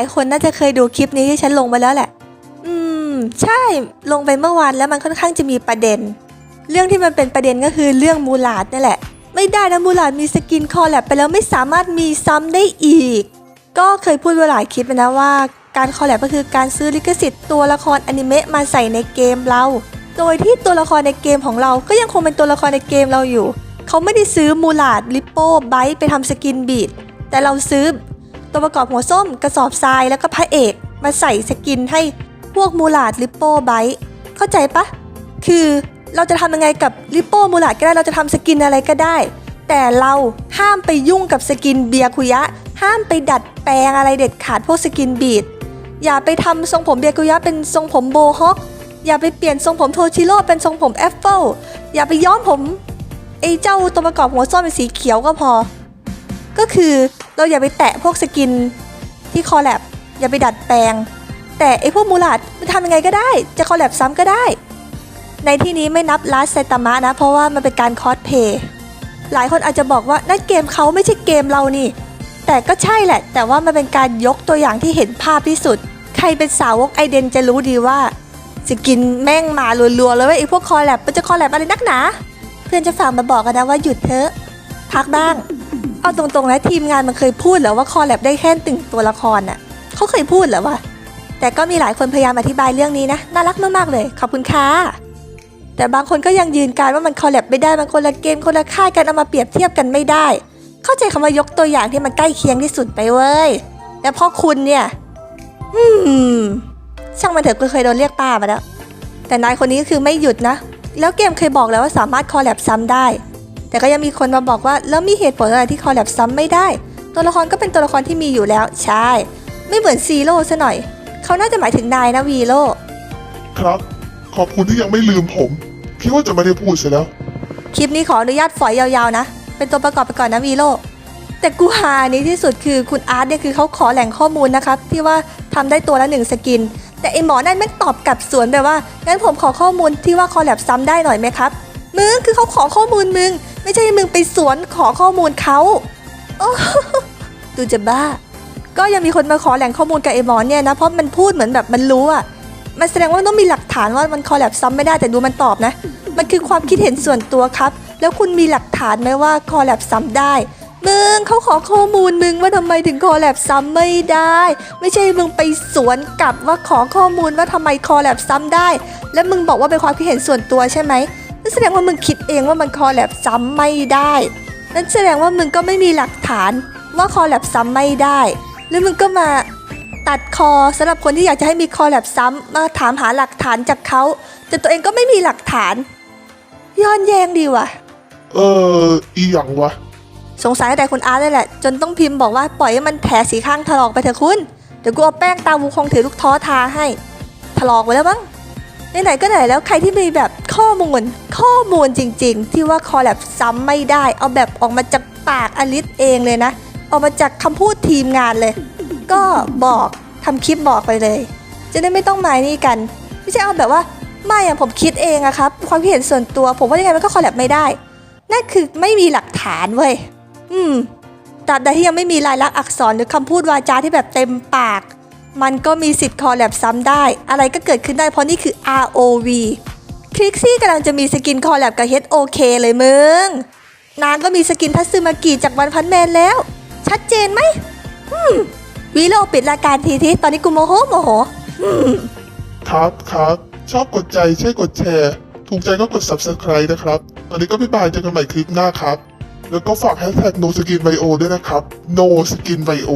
ายคนน่าจะเคยดูคลิปนี้ที่ฉันลงไปแล้วแหละ อืม ใช่ ลงไปเมื่อวานแล้วมันค่อนข้างจะมีประเด็น เรื่องที่มันเป็นประเด็นก็คือเรื่องมูลาดนี่แหละ ไม่ได้นะมูลาดมีสกินคอแลบไปแล้วไม่สามารถมีซ้ำได้อีก ก็เคยพูดไว้หลายคลิปนะว่า การคอแลบก็คือการซื้อลิขสิทธิ์ตัวละครอนิเมะมาใส่ในเกมเรา โดยที่ตัวละครในเกมของเราก็ยังคงเป็นตัวละครในเกมเราอยู่ เขาไม่ได้ซื้อมูลาดลิปโป้ไบต์ไปทำสกินบีดแต่เราซื้อ ตัวประกอบหัวส้มกระสอบทรายแล้วก็พระเอก มาใส่สกินให้พวกมูลาดลิปโป้ไบต์เข้าใจปะ คือเราจะทำยังไงกับลิปโป้มูลาดก็ได้เราจะทำสกินอะไรก็ได้ แต่เราห้ามไปยุ่งกับสกินเบียคุยะ ห้ามไปดัดแปลงอะไรเด็ดขาดพวกสกินบีดอย่าไปทำทรงผมเบียคุยะเป็นทรงผมโบฮอกอย่าไปเปลี่ยนทรงผมโทชิโร่เป็นทรงผมแอปเปิลอย่าไปย้อมผมไอ้เจ้าตัวประกอบหัวส้มเป็นสีเขียวก็พอ ก็คือเราอย่าไปแตะพวกสกินที่คอลแลบอย่าไปดัดแปลง แต่ไอ้พวกมูลาดมันทำยังไงก็ได้ จะคอลแลบซ้ำก็ได้ ในที่นี้ไม่นับลาสไซตามะนะ เพราะว่ามันเป็นการคอสเพย์หลายคนอาจจะบอกว่านั่นเกมเขาไม่ใช่เกมเรานี่ แต่ก็ใช่แหละ แต่ว่ามันเป็นการยกตัวอย่างที่เห็นภาพที่สุด ใครเป็นสาวกไอเดนจะรู้ดีว่าสกินแม่งมารัวๆเลยว่าไอพวกคอลแลบมันจะคอลแลบอะไรนักหนา เพื่อนจะฝากมาบอกกันนะว่าหยุดเถอะพักบ้าง เอาตรงๆนะทีมงานมันเคยพูดเหรอว่าคอแลบได้แค่ตึงตัวละครน่ะเขาเคยพูดเหรอวะแต่ก็มีหลายคนพยายามอธิบายเรื่องนี้นะ น่ารักมากๆเลย ขอบคุณค่ะ แต่บางคนก็ยังยืนการว่ามันคอแลบไม่ได้มันคนละเกมคนละค่ายกันเอามาเปรียบเทียบกันไม่ได้ เข้าใจคำว่ายกตัวอย่างที่มันใกล้เคียงที่สุดไปเว้ยแล้วพ่อคุณเนี่ยอืมช่างมันเถอะกูเคยโดนเรียกป้ามาแล้วแต่นายคนนี้ก็คือไม่หยุดนะ แล้วเกมเคยบอกแล้วว่าสามารถคอแลบซ้ำได้ แต่ก็ยังมีคนมาบอกว่าแล้วมีเหตุผลอะไรที่คอลแลบซ้ำไม่ได้ ตัวละครก็เป็นตัวละครที่มีอยู่แล้ว ใช่ ไม่เหมือนซีโร่ซะหน่อย เขาน่าจะหมายถึงนายนะวีโร่ครับ ขอบคุณที่ยังไม่ลืมผมคิดว่าจะไม่ได้พูดเสียแล้ว คลิปนี้ขออนุญาตฝอยยาวๆนะ เป็นตัวประกอบไปก่อนนะวีโร่แต่กูหาอันนี้ที่สุดคือคุณอาร์ตเนี่ยคือเขาขอแหล่งข้อมูลนะครับที่ว่าทำได้ตัวละหนึ่งสกิน แต่ไอหมอนั่นแม่งตอบกลับสวนแบบว่างั้นผมขอข้อมูลที่ว่าคอลแลบซ้ำได้หน่อยไหมครับมึงคือเขาขอข้อมูลมึง ไม่ใช่มึงไปสวนขอข้อมูลเขาดูจะบ้า ก็ยังมีคนมาขอแหล่งข้อมูลกับไอ้หมอเนี่ยนะ เพราะมันพูดเหมือนแบบมันรู้อะมันแสดงว่าต้องมีหลักฐานว่ามันคอลแลบซ้ำไม่ได้แต่ดูมันตอบนะ มันคือความคิดเห็นส่วนตัวครับ แล้วคุณมีหลักฐานไหมว่าคอลแลบซ้ำได้มึงเขาขอข้อมูลมึงว่าทำไมถึงคอลแลบซ้ำไม่ได้ ไม่ใช่มึงไปสวนกลับว่าขอข้อมูลว่าทำไมคอลแลบซ้ำได้ แล้วมึงบอกว่าเป็นความคิดเห็นส่วนตัวใช่ไหม แสดงว่ามึงคิดเองว่ามันคอลแลบซ้ำไม่ได้นั่นแสดงว่ามึงก็ไม่มีหลักฐานว่าคอลแลบซ้ำไม่ได้แล้วมึงก็มาตัดคอสำหรับคนที่อยากจะให้มีคอลแลบซ้ำมาถามหาหลักฐานจากเขาแต่ตัวเองก็ไม่มีหลักฐาน ย้อนแยงดีว่ะ เอออีหยังวะ สงสัยแต่คุณอาร์ตเลยแหละ จนต้องพิมพ์บอกว่าปล่อยให้มันแผลสีข้างถลอกไปเถอะคุณ เดี๋ยวกูเอาแป้งตาวูคงถือลูกท้อทาให้ ถลอกไปแล้วมั้ง ไหนๆก็ไหนแล้วใครที่มีแบบข้อมูล ข้อมูลจริง ๆ ที่ว่าคอลแลบซ้ำไม่ได้ เอาแบบออกมาจากปากอลิสเองเลยนะ ออกมาจากคำพูดทีมงานเลย ก็บอกทำคลิปบอกไปเลย จะได้ไม่ต้องมานี่กัน ไม่ใช่เอาแบบว่าไม่อะผมคิดเองอะครับ ความคิดเห็นส่วนตัว ผมว่ายังไงมันก็คอลแลบไม่ได้ นั่นคือไม่มีหลักฐานเว้ย อืมตราบใดที่ยังไม่มีลายลักษณ์อักษรหรือคำพูดวาจาที่แบบเต็มปาก มันก็มีสิทธิ์คอลแลบซ้ำได้ อะไรก็เกิดขึ้นได้เพราะนี่คือ ROV คลิกซี่กำลังจะมีสกินคอลแลบกับ HOK เลยมึง นางก็มีสกินทัตซึมากิจากวันพันแมนแล้ว ชัดเจนไหมอืมวีโรปิดรายการทีทีตอนนี้กูโมโหโมโหครับครับชอบกดใจใช่กดแชร์ ถูกใจก็กด subscribe นะครับ ตอนนี้ก็บ๊ายบายเจอกันใหม่คลิปหน้าครับ แล้วก็ฝาก hashtag no skin bio ด้วยนะครับ no skin bio